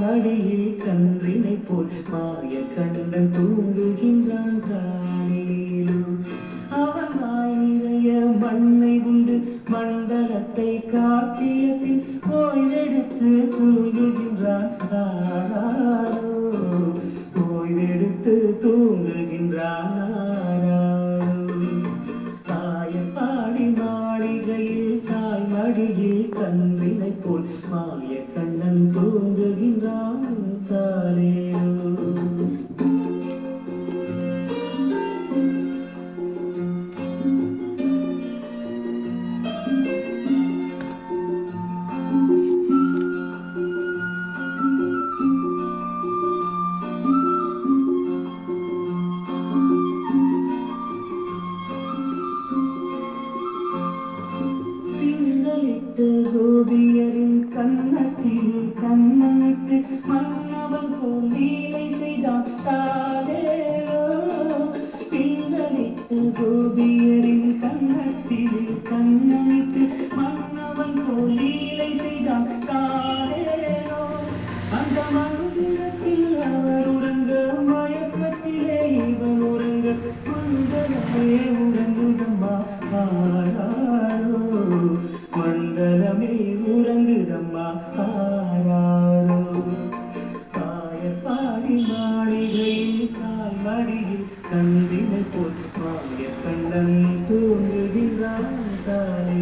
மடியில் கன்றினை போல் மாய கண்ணன் தூங்குகின்றான் காலிலோ அவன் நிறைய மண்ணை உண்டு மண்டலத்தை காட்டிய பின் கோயிலெடுத்து தூங்குகின்றான் தாய் மடியில் போல் மாய பின்னலிட்டு கோபியரின் கண்ணத்தில் கண்ணனிட்டு மன்னவன் போல் லீலை செய்தான் காலேரோ அந்த மந்திரத்தில் அவர் உறங்க மயக்கத்திலே இவன் உறங்க குந்தரமே உறங்குதம்மா ஆராரோ? மண்டலமே உறங்குதம்மா ஆராரோ மடியில் கந்தினை போல் மாய கண்ணன் தூங்குகின்றான் தாலே